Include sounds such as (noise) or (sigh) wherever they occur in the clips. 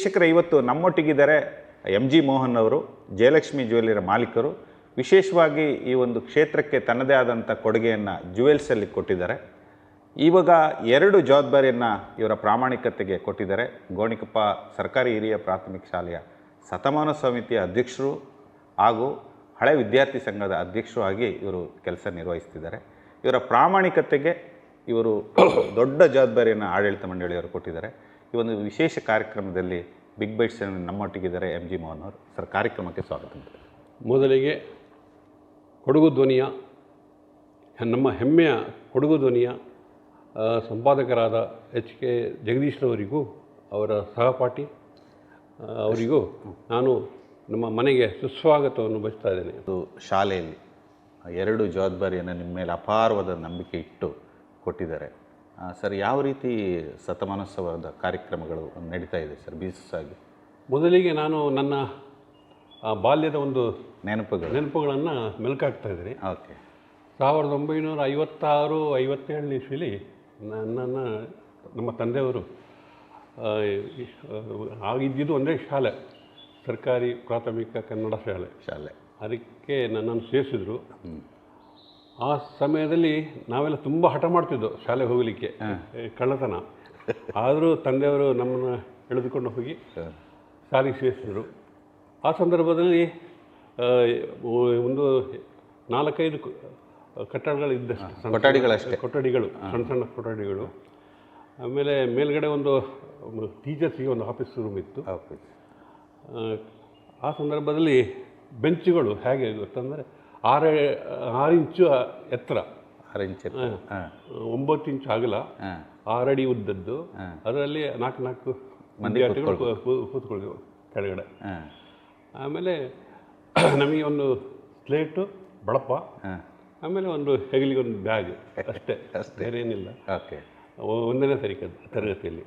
ವೀಕ್ಷಕರ, ಇವತ್ತು ನಮ್ಮೊಟ್ಟಿಗಿದ್ದಾರೆ M G Mohan ಅವರು, ಜಯಲಕ್ಷ್ಮಿ ಜ್ಯುವೆಲ್ಲರಿ ಮಾಲೀಕರು. ವಿಶೇಷವಾಗಿ ಈ ಒಂದು ಕ್ಷೇತ್ರಕ್ಕೆ ತನ್ನದೇ ಆದಂಥ ಕೊಡುಗೆಯನ್ನು ಜ್ಯುವೆಲ್ಸಲ್ಲಿ ಕೊಟ್ಟಿದ್ದಾರೆ. ಇವಾಗ ಎರಡು ಜವಾಬ್ದಾರಿಯನ್ನು ಇವರ ಪ್ರಾಮಾಣಿಕತೆಗೆ ಕೊಟ್ಟಿದ್ದಾರೆ. ಗೋಣಿಕಪ್ಪ ಸರ್ಕಾರಿ ಹಿರಿಯ ಪ್ರಾಥಮಿಕ ಶಾಲೆಯ ಸತಮಾನ ಸಮಿತಿಯ ಅಧ್ಯಕ್ಷರು ಹಾಗೂ ಹಳೆ ವಿದ್ಯಾರ್ಥಿ ಸಂಘದ ಅಧ್ಯಕ್ಷರು ಆಗಿ ಇವರು ಕೆಲಸ ನಿರ್ವಹಿಸ್ತಿದ್ದಾರೆ. ಇವರ ಪ್ರಾಮಾಣಿಕತೆಗೆ ಇವರು (coughs) ದೊಡ್ಡ ಜವಾಬ್ದಾರಿಯನ್ನು ಆಡಳಿತ ಮಂಡಳಿಯವರು ಕೊಟ್ಟಿದ್ದಾರೆ. ಈ ಒಂದು ವಿಶೇಷ ಕಾರ್ಯಕ್ರಮದಲ್ಲಿ ಬಿಗ್ ಬೈಟ್ಸ್ ನಮ್ಮೊಟ್ಟಿಗಿದ್ದಾರೆ ಎಂ ಜಿ ಮೋಹನ್ ಅವರು. ಸರ್ ಕಾರ್ಯಕ್ರಮಕ್ಕೆ ಸ್ವಾಗತ ಮೊದಲಿಗೆ ಕೊಡಗು ಧ್ವನಿಯ ನಮ್ಮ ಹೆಮ್ಮೆಯ ಕೊಡಗು ಧ್ವನಿಯ ಸಂಪಾದಕರಾದ ಎಚ್ ಕೆ ಜಗದೀಶ್ರವರಿಗೂ ಅವರ ಸಹಪಾಠಿ ಅವರಿಗೂ ನಾನು ನಮ್ಮ ಮನೆಗೆ ಸುಸ್ವಾಗತವನ್ನು ಬಯಸ್ತಾ ಇದ್ದೇನೆ. ಅದು ಶಾಲೆಯಲ್ಲಿ ಎರಡು ಜವಾಬ್ದಾರಿಯನ್ನು ನಿಮ್ಮ ಮೇಲೆ ಅಪಾರವಾದ ನಂಬಿಕೆ ಇಟ್ಟು ಕೊಟ್ಟಿದ್ದಾರೆ. ಸರ್ ಯಾವ ರೀತಿ ಶತಮಾನೋತ್ಸವದ ಕಾರ್ಯಕ್ರಮಗಳು ನಡೀತಾ ಇದೆ ಸರ್ ಬೀಸಾಗಿ ಮೊದಲಿಗೆ ನಾನು ನನ್ನ ಬಾಲ್ಯದ ಒಂದು ನೆನಪುಗಳು. ನೆನಪುಗಳನ್ನು ಮೆಲುಕಾಗ್ತಾ ಇದ್ದೀನಿ. ಓಕೆ. ಸಾವಿರದ ಒಂಬೈನೂರ ಐವತ್ತಾರು ಐವತ್ತೇಳನೇ ಇಸ್ವಿಲಿ ನನ್ನನ್ನು ನಮ್ಮ ತಂದೆಯವರು ಆಗಿದ್ದು ಆಗಿದ್ದಿದ್ದು ಒಂದೇ ಶಾಲೆ ಸರ್ಕಾರಿ ಪ್ರಾಥಮಿಕ ಕನ್ನಡ ಶಾಲೆ. ಶಾಲೆ. ಅದಕ್ಕೆ ನನ್ನನ್ನು ಸೇರಿಸಿದ್ರು. ಆ ಸಮಯದಲ್ಲಿ ನಾವೆಲ್ಲ ತುಂಬ ಹಠ ಮಾಡ್ತಿದ್ದೋ ಶಾಲೆಗೆ ಹೋಗಲಿಕ್ಕೆ ಕಳ್ಳತನ. ಆದರೂ ತಂದೆಯವರು ನಮ್ಮನ್ನು ಎಳೆದುಕೊಂಡು ಹೋಗಿ ಶಾಲೆಗೆ ಸೇರಿಸಿದರು. ಆ ಸಂದರ್ಭದಲ್ಲಿ ಒಂದು ನಾಲ್ಕೈದು ಕಟ್ಟಡಗಳು ಇದ್ದಷ್ಟು ಕೊಠಡಿಗಳಷ್ಟೇ. ಕೊಠಡಿಗಳು ಸಣ್ಣ ಸಣ್ಣ ಕೊಠಡಿಗಳು. ಆಮೇಲೆ ಮೇಲ್ಗಡೆ ಒಂದು ಟೀಚರ್ಸಿಗೆ ಒಂದು ಆಫೀಸ್ ರೂಮ್ ಇತ್ತು. ಆಫೀಸ್. ಆ ಸಂದರ್ಭದಲ್ಲಿ ಬೆಂಚುಗಳು ಹೇಗೆ ಗೊತ್ತಂದರೆ ಆರು ಆರು ಇಂಚು ಎತ್ತರ. ಆರು ಇಂಚ್ ಒಂಬತ್ತು ಇಂಚು ಆಗಲ್ಲ ಆರಡಿ ಉದ್ದದ್ದು. ಅದರಲ್ಲಿ ನಾಲ್ಕು ನಾಲ್ಕು ಮಂದಿಗಳು ಕೂ- ಕೂ- ಕೂತ್ಕೊಳ್ಳಿ ಕೆಳಗಡೆ. ಆಮೇಲೆ (clears throat) ನಮಗೆ ಒಂದು ಸ್ಲೇಟು ಬಳಪ ಆಮೇಲೆ ಒಂದು ಹೆಗಲಿಗೆ ಒಂದು ಬ್ಯಾಗ್ ಅಷ್ಟೇ (laughs) ಬೇರೆ ಏನಿಲ್ಲ. ಓಕೆ. ಒಂದನೇ ತರೀಕ ತರಗತಿಯಲ್ಲಿ.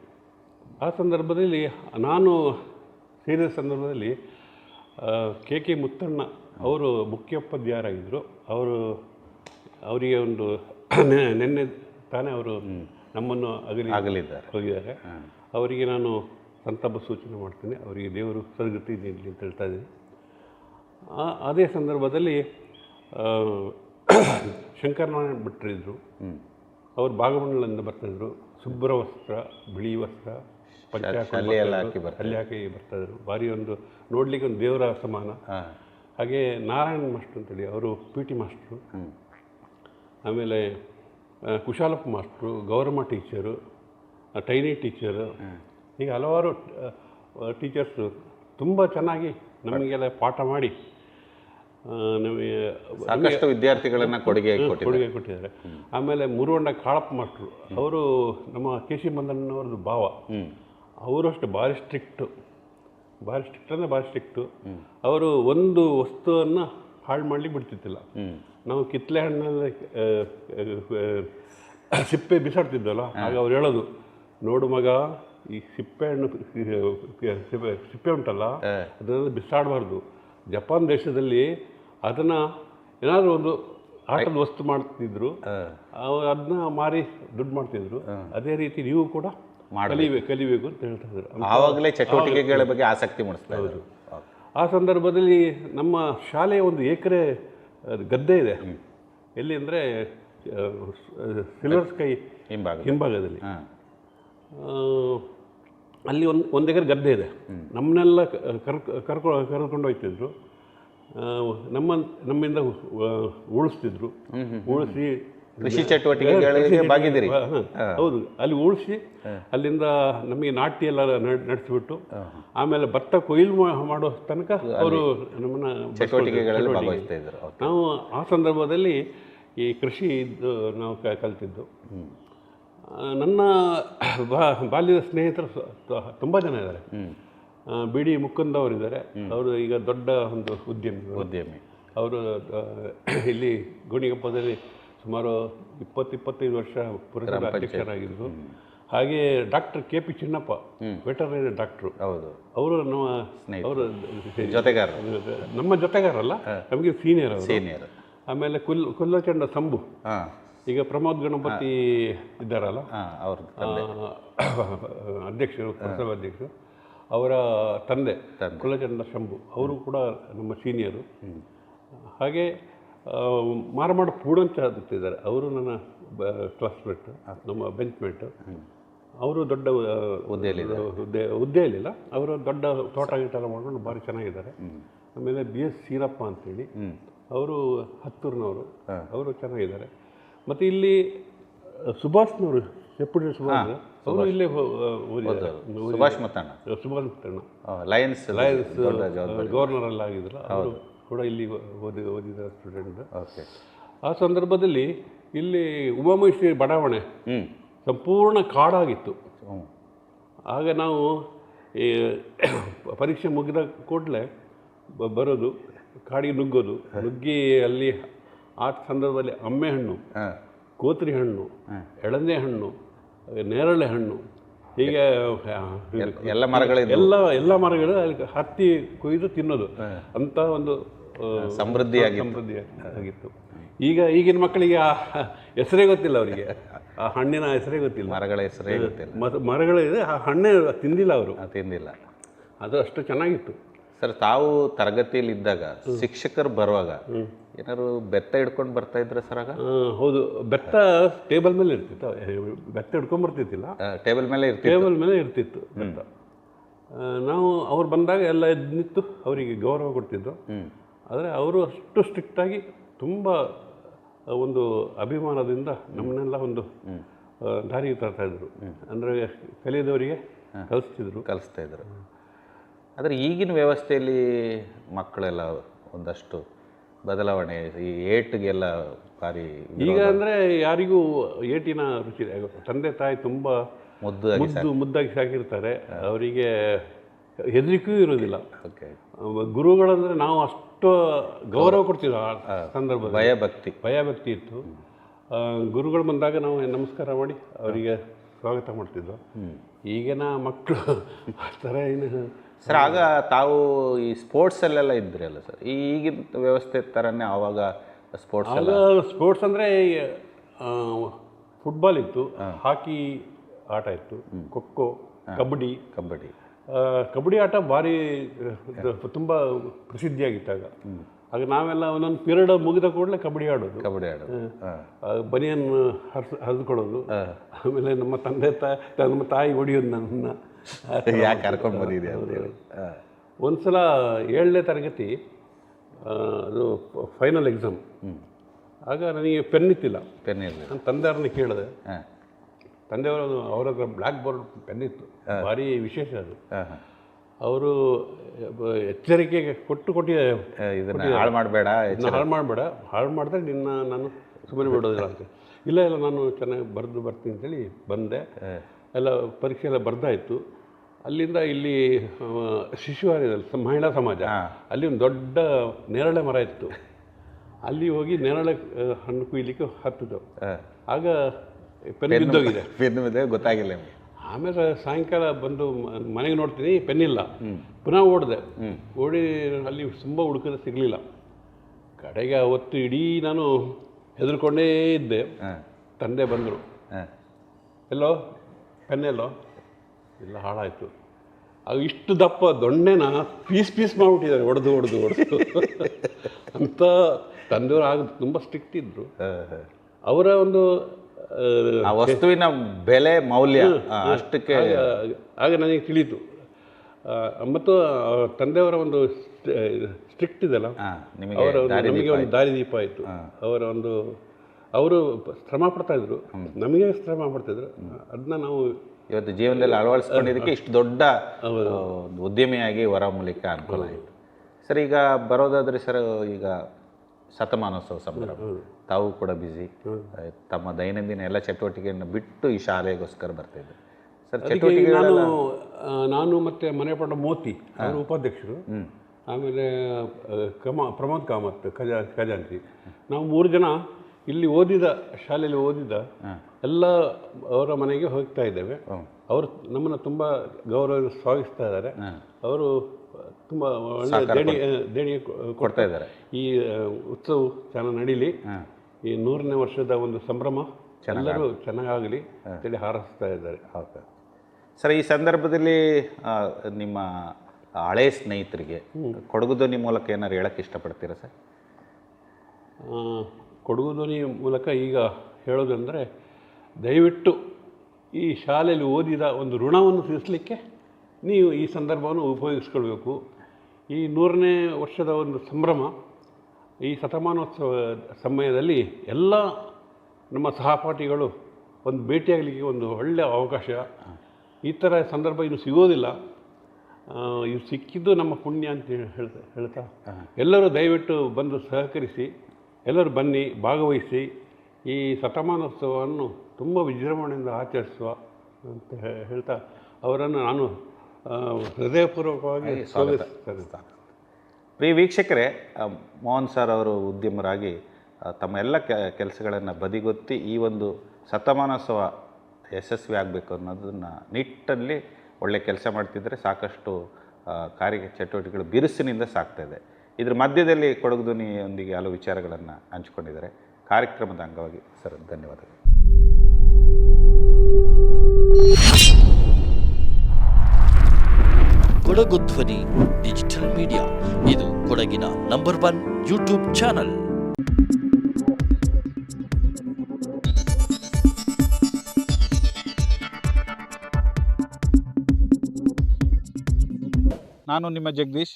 ಆ ಸಂದರ್ಭದಲ್ಲಿ ನಾನು ಸೇರಿದ ಸಂದರ್ಭದಲ್ಲಿ ಕೆ ಕೆ ಮುತ್ತಣ್ಣ ಅವರು ಮುಖ್ಯೋಪಾಧ್ಯಾಯರಾಗಿದ್ದರು ಅವರು ಅವರಿಗೆ ಒಂದು (clears throat) ನಿನ್ನೆ ತಾನೇ ಅವರು ನಮ್ಮನ್ನು ಅಗಲಿ ಆಗಲಿದ್ದಾರೆ ಹೋಗಿದ್ದಾರೆ. ಅವರಿಗೆ ನಾನು ಸಂತಾಪ ಸೂಚನೆ ಮಾಡ್ತೀನಿ. ಅವರಿಗೆ ದೇವರು ಸದ್ಗತಿ ನೀಡಲಿ ಅಂತ ಹೇಳ್ತಾ ಇದ್ದೀನಿ. ಅದೇ ಸಂದರ್ಭದಲ್ಲಿ (clears throat) ಶಂಕರನಾರಾಯಣ ಭಟ್ರಿದ್ದರು ಅವರು ಭಾಗಮಂಡಲದಿಂದ ಬರ್ತಾಯಿದ್ರು ಶುಭ್ರ ವಸ್ತ್ರ ಬಿಳಿ ವಸ್ತ್ರ ಪಂಚಾಕಿ ಅಲ್ಲಿ ಹಾಕಿ ಬರ್ತಾಯಿದ್ರು ಭಾರಿ ಒಂದು ನೋಡಲಿಕ್ಕೆ ಒಂದು ದೇವರ ಸಮಾನ. ಹಾಗೆ ನಾರಾಯಣ್ ಮಾಸ್ಟ್ರು ಅಂತೇಳಿ ಅವರು ಪಿ ಟಿ ಮಾಸ್ಟ್ರು. ಆಮೇಲೆ Kushalappa master Gowramma teacher tiny teacher. ಹೀಗೆ ಹಲವಾರು ಟೀಚರ್ಸು ತುಂಬ ಚೆನ್ನಾಗಿ ನಮಗೆಲ್ಲ ಪಾಠ ಮಾಡಿ ನಮಗೆ ಸಾಕಷ್ಟು ವಿದ್ಯಾರ್ಥಿಗಳನ್ನು ಕೊಡುಗೆ ಕೊಡುಗೆ ಕೊಟ್ಟಿದ್ದಾರೆ. ಆಮೇಲೆ ಮುರುವಣ್ಣ ಕಾಳಪ್ಪ ಮಾಸ್ಟ್ರು ಅವರು ನಮ್ಮ ಕೆ ಸಿ ಮಂದಣ್ಣವ್ರದ್ದು ಭಾವ. ಅವರು ಅಷ್ಟು ಭಾರಿ ಸ್ಟ್ರಿಕ್ಟು ಭಾರಿ ಸ್ಟ್ರಿಕ್ಟ್ ಅಂದರೆ ಭಾರಿ ಸ್ಟ್ರಿಕ್ಟು ಅವರು ಒಂದು ವಸ್ತುವನ್ನು ಹಾಳು ಮಾಡಲಿಕ್ಕೆ ಬಿಡ್ತಿದ್ದಿಲ್ಲ. ನಾವು ಕಿತ್ತಲೆ ಹಣ್ಣಲ್ಲಿ ಸಿಪ್ಪೆ ಬಿಸಾಡ್ತಿದ್ದಲ್ಲ ಆಗ ಅವ್ರು ಹೇಳೋದು ನೋಡು ಮಗ ಈ ಸಿಪ್ಪೆ ಹಣ್ಣು ಸಿಪ್ಪೆ ಸಿಪ್ಪೆ ಉಂಟಲ್ಲ ಅದನ್ನು ಬಿಸಾಡಬಾರ್ದು. ಜಪಾನ್ ದೇಶದಲ್ಲಿ ಅದನ್ನು ಏನಾದರೂ ಒಂದು ಆಟದ ವಸ್ತು ಮಾಡ್ತಿದ್ರು. ಅದನ್ನ ಮಾರಿ ದುಡ್ಡು ಮಾಡ್ತಿದ್ರು. ಅದೇ ರೀತಿ ನೀವು ಕೂಡ ಕಲಿಬೇಕು ಕಲಿಬೇಕು ಅಂತ ಹೇಳ್ತಾ ಇದ್ರು. ಆವಾಗಲೇ ಚಟುವಟಿಕೆಗಳ ಬಗ್ಗೆ ಆಸಕ್ತಿ ಮೂಡಿಸ್ತಾ ಇದ್ರು ಆ ಸಂದರ್ಭದಲ್ಲಿ ನಮ್ಮ ಶಾಲೆಯ ಒಂದು ಎಕರೆ ಗದ್ದೆ ಇದೆ. ಎಲ್ಲಿ ಅಂದರೆ ಸಿಲ್ವರ್ ಸ್ಕೈ ಹಿಂಭಾಗ ಹಿಂಭಾಗದಲ್ಲಿ. ಅಲ್ಲಿ ಒಂದು ಒಂದು ಎಕರೆ ಗದ್ದೆ ಇದೆ. ನಮ್ಮನ್ನೆಲ್ಲ ಕರ್ಕ ಕರ್ಕೊ ಕರ್ಕೊಂಡು ಹೋಗ್ತಿದ್ರು. ನಮ್ಮ ನಮ್ಮಿಂದ ಉಳಿಸ್ತಿದ್ರು. ಉಳಿಸಿ ಕೃಷಿ ಚಟುವಟಿಕೆಗಳಿಗೆ. ಹೌದು. ಅಲ್ಲಿ ಉಳಿಸಿ ಅಲ್ಲಿಂದ ನಮಗೆ ನಾಟಿ ಎಲ್ಲ ನಡ್- ನಡೆಸಿಬಿಟ್ಟು ಆಮೇಲೆ ಭತ್ತ ಕೊಯ್ಲು ಮಾಡುವ ಮಾಡೋ ತನಕ ಅವರು ನಮ್ಮನ್ನ ಚಟುವಟಿಕೆಗಳಲ್ಲಿ ಚಟುವಟಿಕೆ. ಭಾಗವಹಿಸ್ತಾ ಇದ್ರು ನಾವು ಆ ಸಂದರ್ಭದಲ್ಲಿ ಈ ಕೃಷಿ ಇದ್ದು ನಾವು ಕಲ್ತಿದ್ದು. ನನ್ನ ಬಾ- ಬಾಲ್ಯದ ಸ್ನೇಹಿತರು ತುಂಬ ಜನ ಇದ್ದಾರೆ. ಬಿ ಡಿ ಮುಕುಂದ್ ಅವರಿದ್ದಾರೆ ಅವರು ಈಗ ದೊಡ್ಡ ಒಂದು ಉದ್ಯಮಿ ಉದ್ಯಮಿ. ಅವರು ಇಲ್ಲಿ ಗುಣಿಗಪ್ಪದಲ್ಲಿ ಸುಮಾರು ಇಪ್ಪತ್ತು ಇಪ್ಪತ್ತೈದು ವರ್ಷ ಪುರಸಭೆ ಅಧ್ಯಕ್ಷರಾಗಿದ್ದರು. ಹಾಗೆ doctor K P Chinnappa veterinary doctor. ಹೌದು. ಅವರು ನಮ್ಮ ಅವರು ಜೊತೆಗಾರ ನಮ್ಮ ಜೊತೆಗಾರಲ್ಲ ನಮಗೆ ಸೀನಿಯರ್ ಸೀನಿಯರ್ ಆಮೇಲೆ ಕುಲ್ ಕುಲ್ಲಚಂಡ ಸಂಭು. ಈಗ ಪ್ರಮೋದ್ ಗಣಪತಿ ಇದ್ದಾರಲ್ಲ. ಅವರು ಅವ್ರ ಅಧ್ಯಕ್ಷರು ಪುರಸಭಾ ಅಧ್ಯಕ್ಷರು. ಅವರ ತಂದೆ ಕುಲಚಂದ್ರ ಶಂಭು ಅವರು ಕೂಡ ನಮ್ಮ ಸೀನಿಯರು. ಹಾಗೆ ಮಾರಮಾಡ ಪೂಡಂಚ ಅಂತಿದ್ದಾರೆ. ಅವರು ನನ್ನ ಕ್ಲಾಸ್ಮೇಟ್ ನಮ್ಮ ಬೆಂಚ್ಮೇಟ್. ಅವರು ದೊಡ್ಡ ಹುದ್ದೆಯಲ್ಲಿ ಹುದ್ದೆ ಹುದ್ದೆಯಲ್ಲಿಲ್ಲ. ಅವರು ದೊಡ್ಡ ತೋಟ ಗೀಟ ಮಾಡ್ಕೊಂಡು ಭಾರಿ ಚೆನ್ನಾಗಿದ್ದಾರೆ. ಆಮೇಲೆ ಬಿ. ಎಸ್. ಸೀರಪ್ಪ ಅಂತೇಳಿ. ಅವರು ಹತ್ತೂರಿನವರು. ಅವರು ಚೆನ್ನಾಗಿದ್ದಾರೆ. ಮತ್ತು ಇಲ್ಲಿ ಸುಭಾಷ್ನವರು ಹೆಪ್ಪುಡಿ ಸುಭಾಷ್. ಅವರು ಇಲ್ಲೇ Subhash Mattanna. Subhash Mattanna. Lions lions governor ಎಲ್ಲ ಆಗಿದ್ರು ಅವರು ಕೂಡ ಇಲ್ಲಿ ಓದಿ ಓದಿದ ಸ್ಟೂಡೆಂಟ್ ಓಕೆ. ಆ ಸಂದರ್ಭದಲ್ಲಿ ಇಲ್ಲಿ ಉಮಾಮಹೇಶ್ವರಿ ಬಡಾವಣೆ ಸಂಪೂರ್ಣ ಕಾಡಾಗಿತ್ತು. ಆಗ ನಾವು ಈ (coughs) ಪರೀಕ್ಷೆ ಮುಗಿದ ಕೂಡಲೇ ಬರೋದು ಕಾಡಿಗೆ ನುಗ್ಗೋದು ನುಗ್ಗಿ ಅಲ್ಲಿ ಆ ಸಂದರ್ಭದಲ್ಲಿ ಅಮ್ಮೆ ಹಣ್ಣು ಹಾಂ. ಕೋತ್ರಿ ಹಣ್ಣು ಎಳಂದೆ ಹಣ್ಣು ನೇರಳೆ ಹಣ್ಣು. ಹೀಗೆ ಎಲ್ಲ ಮರಗಳು ಎಲ್ಲ ಎಲ್ಲ ಮರಗಳು ಅಲ್ಲಿ ಹತ್ತಿ ಕೊಯ್ದು ತಿನ್ನೋದು. ಅಂತ ಒಂದು ಸಮೃದ್ಧಿಯಾಗಿ ಸಮೃದ್ಧಿ ಆಗಿತ್ತು. ಈಗ ಈಗಿನ ಮಕ್ಕಳಿಗೆ ಆ ಹೆಸರೇ ಗೊತ್ತಿಲ್ಲ ಅವರಿಗೆ. ಆ ಹಣ್ಣಿನ ಹೆಸರೇ ಗೊತ್ತಿಲ್ಲ. ಮರಗಳ ಹೆಸರೇ ಗೊತ್ತಿಲ್ಲ. ಮರ- ಮರಗಳಿದೆ ಆ ಹಣ್ಣೇ ತಿಂದಿಲ್ಲ ಅವರು. ತಿಂದಿಲ್ಲ. ಅದು ಅಷ್ಟು ಚೆನ್ನಾಗಿತ್ತು. ಸರ್ ತಾವು ತರಗತಿಯಲ್ಲಿ ಇದ್ದಾಗ ಶಿಕ್ಷಕರು ಬರುವಾಗ ಏನಾದ್ರು ಬೆತ್ತ ಹಿಡ್ಕೊಂಡು ಬರ್ತಾ ಇದ್ರೆ ಸರ್ ಆಗ? ಹೌದು. ಬೆತ್ತ ಟೇಬಲ್ ಮೇಲೆ ಇರ್ತಿತ್ತು. ಬೆತ್ತ ಹಿಡ್ಕೊಂಡ್ ಬರ್ತಿತ್ತಿಲ್ಲ ಟೇಬಲ್ ಮೇಲೆ ಇರ್ತಿತ್ತು. ಟೇಬಲ್ ಮೇಲೆ ಇರ್ತಿತ್ತು ಬೆತ್ತ. ನಾವು ಅವ್ರು ಬಂದಾಗ ಎಲ್ಲ ಎದ್ದು ನಿಂತು ಅವರಿಗೆ ಗೌರವ ಕೊಡ್ತಿದ್ದು ಆದರೆ ಅವರು ಅಷ್ಟು ಸ್ಟ್ರಿಕ್ಟಾಗಿ ತುಂಬ ಒಂದು ಅಭಿಮಾನದಿಂದ ನಮ್ಮನ್ನೆಲ್ಲ ಒಂದು ದಾರಿಗೆ ತರ್ತಾ ಇದ್ರು. ಅಂದರೆ ಕಲಿಯದವರಿಗೆ ಕಲಿಸ್ತಿದ್ರು. ಕಲಿಸ್ತಾ ಇದ್ರು. ಆದರೆ ಈಗಿನ ವ್ಯವಸ್ಥೆಯಲ್ಲಿ ಮಕ್ಕಳೆಲ್ಲ ಒಂದಷ್ಟು ಬದಲಾವಣೆ ಈ ಏಟ್ಗೆಲ್ಲ ಭಾರಿ ಈಗ ಅಂದರೆ ಯಾರಿಗೂ ಏಟಿನ ರುಚಿ ಇದೆ. ತಂದೆ ತಾಯಿ ತುಂಬ ಮುದ್ದು ಮುದ್ದು ಮುದ್ದಾಗಿ ಸಾಕಿರ್ತಾರೆ. ಅವರಿಗೆ ಹೆದರಿಕೆಯೂ ಇರೋದಿಲ್ಲ ಓಕೆ. ಗುರುಗಳಂದರೆ ನಾವು ಅಷ್ಟು ಗೌರವ ಕೊಡ್ತಿದ್ವಿ ಆ ಸಂದರ್ಭದಲ್ಲಿ. ಭಯಭಕ್ತಿ. ಭಯಭಕ್ತಿ ಭಯ ಭಕ್ತಿ ಇತ್ತು ಗುರುಗಳು ಬಂದಾಗ ನಾವು ನಮಸ್ಕಾರ ಮಾಡಿ ಅವರಿಗೆ ಸ್ವಾಗತ ಮಾಡ್ತಿದ್ವು. ಈಗಿನ ಮಕ್ಕಳು ಆ ಥರ ಏನು ಸರ್ ಆಗ ತಾವು ಈ ಸ್ಪೋರ್ಟ್ಸಲ್ಲೆಲ್ಲ ಇದ್ರಿ ಅಲ್ಲ ಸರ್? ಈಗಿನ ವ್ಯವಸ್ಥೆ ಥರನೇ ಆವಾಗ ಸ್ಪೋರ್ಟ್ಸ್ ಎಲ್ಲ ಆಗ ಸ್ಪೋರ್ಟ್ಸ್ ಅಂದರೆ ಫುಟ್ಬಾಲ್ ಇತ್ತು ಹಾಕಿ ಆಟ ಇತ್ತು ಖೋಖೋ ಕಬಡ್ಡಿ. ಕಬಡ್ಡಿ. ಕಬಡ್ಡಿ ಆಟ ಭಾರಿ ತುಂಬ ಪ್ರಸಿದ್ಧಿಯಾಗಿತ್ತು ಆಗ. ಆಗ ನಾವೆಲ್ಲ ಒಂದೊಂದು ಪೀರಿಯಡ್ ಮುಗಿದ ಕೂಡಲೇ ಕಬಡ್ಡಿ ಆಡೋದು. ಕಬಡ್ಡಿ ಆಡೋದು. ಬನಿಯನ್ನು ಹರಿಸ್ ಹರಿದುಕೊಳ್ಳೋದು ಆಮೇಲೆ ನಮ್ಮ ತಂದೆ ತಾಯಿ ನಮ್ಮ ತಾಯಿ ಹೊಡಿಯೋದು ನನ್ನ. (laughs) ಯಾಕೆ ಕರ್ಕೊಂಡು ಬಂದಿದೆ ಅಂತೇಳಿ ಸಲ ಏಳನೇ ತರಗತಿ ಅದು ಫೈನಲ್ ಎಕ್ಸಾಮ್ ಆಗ ನನಗೆ ಪೆನ್ ಇತ್ತಿಲ್ಲ. ಪೆನ್ ಇರಲಿ ನನ್ನ ತಂದೆಯವ್ರನ್ನ ಕೇಳಿದೆ. ತಂದೆಯವರು ಅವರ ಹತ್ರ ಬ್ಲ್ಯಾಕ್ ಬೋರ್ಡ್ ಪೆನ್ ಇತ್ತು. ಭಾರಿ ವಿಶೇಷ ಅದು. ಅವರು ಎಚ್ಚರಿಕೆ ಕೊಟ್ಟು ಕೊಟ್ಟಿದ್ದಾರೆ ಇದನ್ನ ಹಾಳು ಮಾಡಬೇಡ ಇದನ್ನ ಹಾಳು ಮಾಡಬೇಡ. ಹಾಳು ಮಾಡಿದ್ರೆ ನಿನ್ನ ನಾನು ಸುಮ್ಮನೆ ಬಿಡೋದಿಲ್ಲ ಅಂತ. ಇಲ್ಲ ಇಲ್ಲ ನಾನು ಚೆನ್ನಾಗಿ ಬರೆದು ಬರ್ತೀನಿ ಅಂತೇಳಿ ಬಂದೆ. ಎಲ್ಲ ಪರೀಕ್ಷೆ ಎಲ್ಲ ಇತ್ತು. ಅಲ್ಲಿಂದ ಇಲ್ಲಿ ಆ, ಶಿಶುವಾರಿದಲ್ಲಿ ಮಹಿಳಾ ಸಮಾಜ ಅಲ್ಲಿ ಒಂದು ದೊಡ್ಡ ನೇರಳೆ ಮರ ಇತ್ತು. ಅಲ್ಲಿ ಹೋಗಿ ನೇರಳೆ ಹಣ್ಣು ಕುಯ್ಲಿಕ್ಕೆ ಹತ್ತಿದ್ದು ಆಗ ಪೆನ್ ಬಿದ್ದೋಗಿದೆ. (laughs) ಪೆನ್ ಗೊತ್ತಾಗಿಲ್ಲ ಆಮೇಲೆ ಸಾಯಂಕಾಲ ಬಂದು ಮನೆಗೆ ನೋಡ್ತೀನಿ ಪೆನ್ನಿಲ್ಲ. ಪುನಃ ಓಡಿದೆ. ಓಡಿ ಅಲ್ಲಿ ತುಂಬ ಹುಡುಕಿದ್ರೆ ಸಿಗಲಿಲ್ಲ. ಕಡೆಗೆ ಅವತ್ತು ಇಡೀ ನಾನು ಹೆದರ್ಕೊಂಡೇ ಇದ್ದೆ. ತಂದೆ ಬಂದರು. ಎಲ್ಲೋ ಪೆನ್ನೆಲ್ಲೋ? ಎಲ್ಲ ಹಾಳಾಯಿತು. ಅದು ಇಷ್ಟು ದಪ್ಪ ದೊಣ್ಣೆನ ಪೀಸ್ ಪೀಸ್ ಮಾಡಿಬಿಟ್ಟಿದ್ದಾರೆ ಹೊಡೆದು ಹೊಡೆದು ಹೊಡೆದು ಅಂತ ತಂದೆಯವರು ಆಗ ತುಂಬ ಸ್ಟ್ರಿಕ್ಟ್ ಇದ್ದರು ಅವರ ಒಂದು ವಸ್ತುವಿನ ಬೆಲೆ ಮೌಲ್ಯ ಅಷ್ಟಕ್ಕೆ ಆಗ ನನಗೆ ತಿಳಿಯಿತು. ಮತ್ತು ತಂದೆಯವರ ಒಂದು ಸ್ಟ್ರಿಕ್ಟ್ ಇದೆಲ್ಲ ಅವರ ಒಂದು- ನಮಗೆ ಒಂದು ದಾರಿದೀಪ ಆಯಿತು. ಅವರ ಒಂದು ಅವರು ಶ್ರಮ ಪಡ್ತಾ ಇದ್ರು. ನಮಗೆ ಶ್ರಮ ಪಡ್ತಿದ್ರು ಅದನ್ನ ನಾವು ಇವತ್ತು ಜೀವನದಲ್ಲಿ ಅಳವಡಿಸ್ಕೊಂಡಿದ್ದಕ್ಕೆ ಇಷ್ಟು ದೊಡ್ಡ ಉದ್ಯಮಿಯಾಗಿ ಹೊರ ಮೂಲಕ ಅನುಕೂಲ ಆಯಿತು. ಸರ್ ಈಗ ಬರೋದಾದ್ರೆ ಸರ್ ಈಗ ಶತಮಾನೋತ್ಸವ ಸಂಭ್ರಮ. ತಾವು ಕೂಡ ಬ್ಯುಸಿ ತಮ್ಮ ದೈನಂದಿನ ಎಲ್ಲ ಚಟುವಟಿಕೆಯನ್ನು ಬಿಟ್ಟು ಈ ಶಾಲೆಗೋಸ್ಕರ ಬರ್ತಿದ್ದೆ ಸರ್ ಚಟುವಟಿಕೆ ನಾನು ನಾನು ಮತ್ತೆ ಮನೆ ಪಡ ಮೋತಿ ಅವರು ಉಪಾಧ್ಯಕ್ಷರು. ಆಮೇಲೆ ಕಮ ಪ್ರಮೋದ್ ಕಾಮತ್ ಖಜಾ ಖಜಾಂತಿ ನಾವು ಮೂರು ಜನ ಇಲ್ಲಿ ಓದಿದ ಶಾಲೆಯಲ್ಲಿ ಓದಿದ ಎಲ್ಲ ಅವರ ಮನೆಗೆ ಹೋಗ್ತಾ ಇದ್ದೇವೆ. ಅವರು ನಮ್ಮನ್ನು ತುಂಬ ಗೌರವ ಸ್ವಾಗತಿಸ್ತಾ ಇದ್ದಾರೆ. ಅವರು ತುಂಬ ಒಳ್ಳೆ ದೇಣಿ ದೇಣಿಗೆ ಕೊಡ್ತಾ ಇದ್ದಾರೆ. ಈ ಉತ್ಸವ ಚೆನ್ನಾಗಿ ನಡೀಲಿ. ಈ ನೂರನೇ ವರ್ಷದ ಒಂದು ಸಂಭ್ರಮ ಎಲ್ಲರೂ ಚೆನ್ನಾಗಾಗಲಿ ಅಂತೇಳಿ ಹಾರೈಸ್ತಾ ಇದ್ದಾರೆ. ಹೌದು. ಸರ್ ಈ ಸಂದರ್ಭದಲ್ಲಿ ನಿಮ್ಮ ಹಳೆ ಸ್ನೇಹಿತರಿಗೆ ಕೊಡಗು ಧ್ವನಿ ಮೂಲಕ ಏನಾದ್ರು ಹೇಳಕ್ಕೆ ಇಷ್ಟಪಡ್ತೀರಾ ಸರ್? ಕೊಡಗು ಧ್ವನಿ ಮೂಲಕ ಈಗ ಹೇಳೋದಂದರೆ ದಯವಿಟ್ಟು ಈ ಶಾಲೆಯಲ್ಲಿ ಓದಿದ ಒಂದು ಋಣವನ್ನು ತೀರಿಸಲಿಕ್ಕೆ ನೀವು ಈ ಸಂದರ್ಭವನ್ನು ಉಪಯೋಗಿಸ್ಕೊಳ್ಬೇಕು. ಈ ನೂರನೇ ವರ್ಷದ ಒಂದು ಸಂಭ್ರಮ ಈ ಶತಮಾನೋತ್ಸವ ಸಮಯದಲ್ಲಿ ಎಲ್ಲ ನಮ್ಮ ಸಹಪಾಠಿಗಳು ಒಂದು ಭೇಟಿಯಾಗಲಿಕ್ಕೆ ಒಂದು ಒಳ್ಳೆಯ ಅವಕಾಶ. ಈ ಥರ ಸಂದರ್ಭ ಇನ್ನು ಸಿಗೋದಿಲ್ಲ. ಇದು ಸಿಕ್ಕಿದ್ದು ನಮ್ಮ ಪುಣ್ಯ ಅಂತ ಹೇಳಿ- ಹೇಳ್ತಾ ಹೇಳ್ತಾ ಎಲ್ಲರೂ ದಯವಿಟ್ಟು ಬಂದು ಸಹಕರಿಸಿ. ಎಲ್ಲರೂ ಬನ್ನಿ ಭಾಗವಹಿಸಿ. ಈ ಶತಮಾನೋತ್ಸವವನ್ನು ತುಂಬ ವಿಜೃಂಭಣೆಯಿಂದ ಆಚರಿಸುವ ಅಂತ ಹೇಳ್ತಾ ಅವರನ್ನು ನಾನು ಹೃದಯಪೂರ್ವಕವಾಗಿ ಸ್ವಾಗತಿಸ್ತೇನೆ. ಪ್ರಿಯ ವೀಕ್ಷಕರೇ ಮೋಹನ್ ಸರ್ ಅವರು ಉದ್ಯಮರಾಗಿ ತಮ್ಮ ಎಲ್ಲ ಕೆಲಸಗಳನ್ನು ಬದಿಗೊತ್ತಿ ಈ ಒಂದು ಶತಮಾನೋತ್ಸವ ಯಶಸ್ವಿ ಆಗಬೇಕು ಅನ್ನೋದನ್ನು ನಿಟ್ಟಲ್ಲಿ ಒಳ್ಳೆ ಕೆಲಸ ಮಾಡ್ತಿದ್ದರೆ ಸಾಕಷ್ಟು ಕಾರ್ಯ ಚಟುವಟಿಕೆಗಳು ಬಿರುಸಿನಿಂದ ಸಾಗ್ತಾ ಇದೆ. ಇದ್ರ ಮಧ್ಯದಲ್ಲಿ ಕೊಡಗು ಧ್ವನಿಯೊಂದಿಗೆ ಹಲವು ವಿಚಾರಗಳನ್ನು ಹಂಚಿಕೊಂಡಿದ್ದಾರೆ. ಕಾರ್ಯಕ್ರಮದ ಅಂಗವಾಗಿ ಸರ್ ಧನ್ಯವಾದಗಳು. ಕೊಡಗು ಧ್ವನಿ ಡಿಜಿಟಲ್ ಮೀಡಿಯಾ. ಇದು ಕೊಡಗಿನ ನಂಬರ್ ಒನ್ ಯೂಟ್ಯೂಬ್ ಚಾನಲ್. ನಾನು ನಿಮ್ಮ ಜಗದೀಶ್.